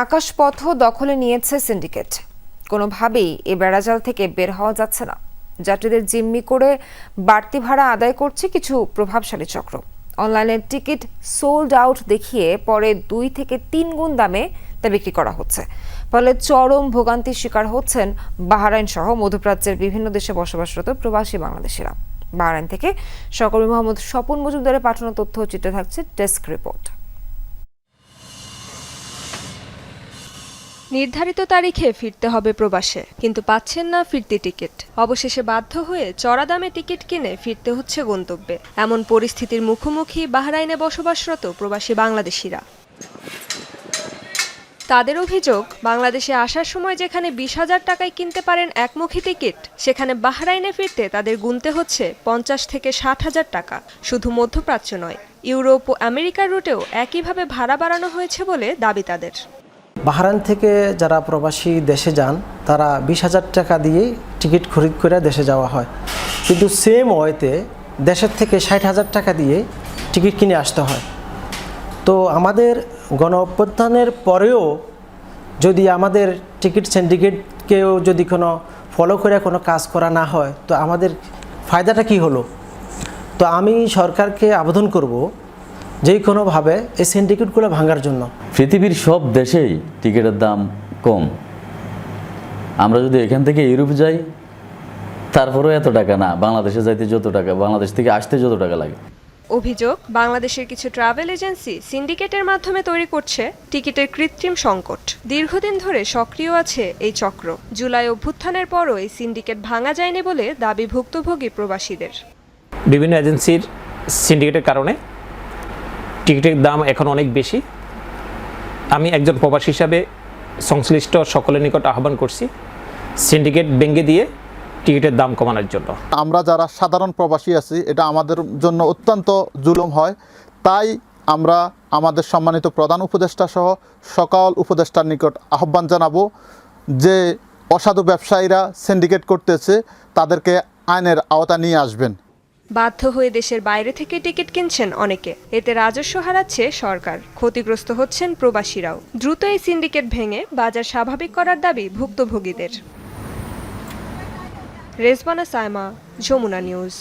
আকাশপথ দখলে নিয়েছে সিন্ডিকেট। কোনোভাবেই এ বেড়াজাল থেকে বের হওয়া যাচ্ছে না। যাত্রীদের জিম্মি করে বাড়তি ভাড়া আদায় করছে কিছু প্রভাবশালী চক্র। অনলাইনে টিকিট সোল্ড আউট দেখিয়ে পরে দুই থেকে তিন গুণ দামে তা বিক্রি করা হচ্ছে। ফলে চরম ভোগান্তির শিকার হচ্ছেন বাহরাইন সহ মধ্যপ্রাচ্যের বিভিন্ন দেশে বসবাসরত প্রবাসী বাংলাদেশিরা। বাহরাইন থেকে সকরি মোহাম্মদ স্বপন মজুমদারের পাঠানো তথ্য চিত্রে থাকছে ডেস্ক রিপোর্ট। নির্ধারিত তারিখে ফিরতে হবে প্রবাসে, কিন্তু পাচ্ছেন না ফিরতি টিকিট। অবশেষে বাধ্য হয়ে চড়া দামে টিকিট কিনে ফিরতে হচ্ছে গন্তব্যে। এমন পরিস্থিতির মুখোমুখি বাহরাইনে বসবাসরত প্রবাসী বাংলাদেশিরা। তাদের অভিযোগ, বাংলাদেশে আসার সময় যেখানে বিশ হাজার টাকায় কিনতে পারেন একমুখী টিকিট, সেখানে বাহরাইনে ফিরতে তাদের গুনতে হচ্ছে পঞ্চাশ থেকে ষাট হাজার টাকা। শুধু মধ্যপ্রাচ্য নয়, ইউরোপ ও আমেরিকার রুটেও একইভাবে ভাড়া বাড়ানো হয়েছে বলে দাবি তাদের। বাহরাইন থেকে যারা প্রবাসী দেশে যান, তারা বিশ হাজার টাকা দিয়েই টিকিট খরিদ করে দেশে যাওয়া হয়। কিন্তু সেম ওয়েতে দেশের থেকে ষাট হাজার টাকা দিয়ে টিকিট কিনে আসতে হয়। তো আমাদের গণ অভ্যুত্থানের পরেও যদি আমাদের টিকিট সিন্ডিকেটকেও যদি কোনো ফলো করে কোনো কাজ করা না হয়, তো আমাদের ফায়দাটা কি হলো? তো আমি সরকারকে আবেদন করব যে কোনোভাবে এই সিন্ডিকেটগুলো ভাঙার জন্য। পৃথিবীর সব দেশেই টিকিটের দাম কম। আমরা যদি এখান থেকে ইউরোপ যাই তারপরেও এত টাকা না। বাংলাদেশে যাইতে যত টাকা বাংলাদেশ থেকে আসতে যত টাকা লাগে। অভিযোগ বাংলাদেশের কিছু ট্রাভেল এজেন্সি সিন্ডিকেটের মাধ্যমে তৈরি করছে টিকিটের কৃত্রিম সংকট। দীর্ঘদিন ধরে সক্রিয় আছে এই চক্র। জুলাই অভ্যুত্থানের পরও এই সিন্ডিকেট ভাঙা যায়নি বলে দাবি ভুক্তভোগী প্রবাসীদের। বিভিন্ন এজেন্সির সিন্ডিকেটের কারণে টিকিটের দাম এখন অনেক বেশি। আমি একজন প্রবাসী হিসাবে সংশ্লিষ্ট সকলের নিকট আহ্বান করছি, সিন্ডিকেট ভেঙে দিয়ে টিকিটের দাম কমানোর জন্য। আমরা যারা সাধারণ প্রবাসী আছি, এটা আমাদের জন্য অত্যন্ত জুলুম হয়। তাই আমরা আমাদের সম্মানিত প্রধান উপদেষ্টা সহ সকল উপদেষ্টার নিকট আহ্বান জানাব যে অসাধু ব্যবসায়ীরা সিন্ডিকেট করতেছে, তাদেরকে আইনের আওতা নিয়ে আসবেন। বাধ্য হয়ে দেশের বাইরে থেকে টিকিট কিনছেন অনেকে। এতে রাজস্ব হারাচ্ছে সরকার। ক্ষতিগ্রস্ত হচ্ছেন প্রবাসীরাও। দ্রুত এই সিন্ডিকেট ভেঙে বাজার স্বাভাবিক করার দাবি ভুক্তভোগীদের। রেজবানা সায়মা, যমুনা নিউজ।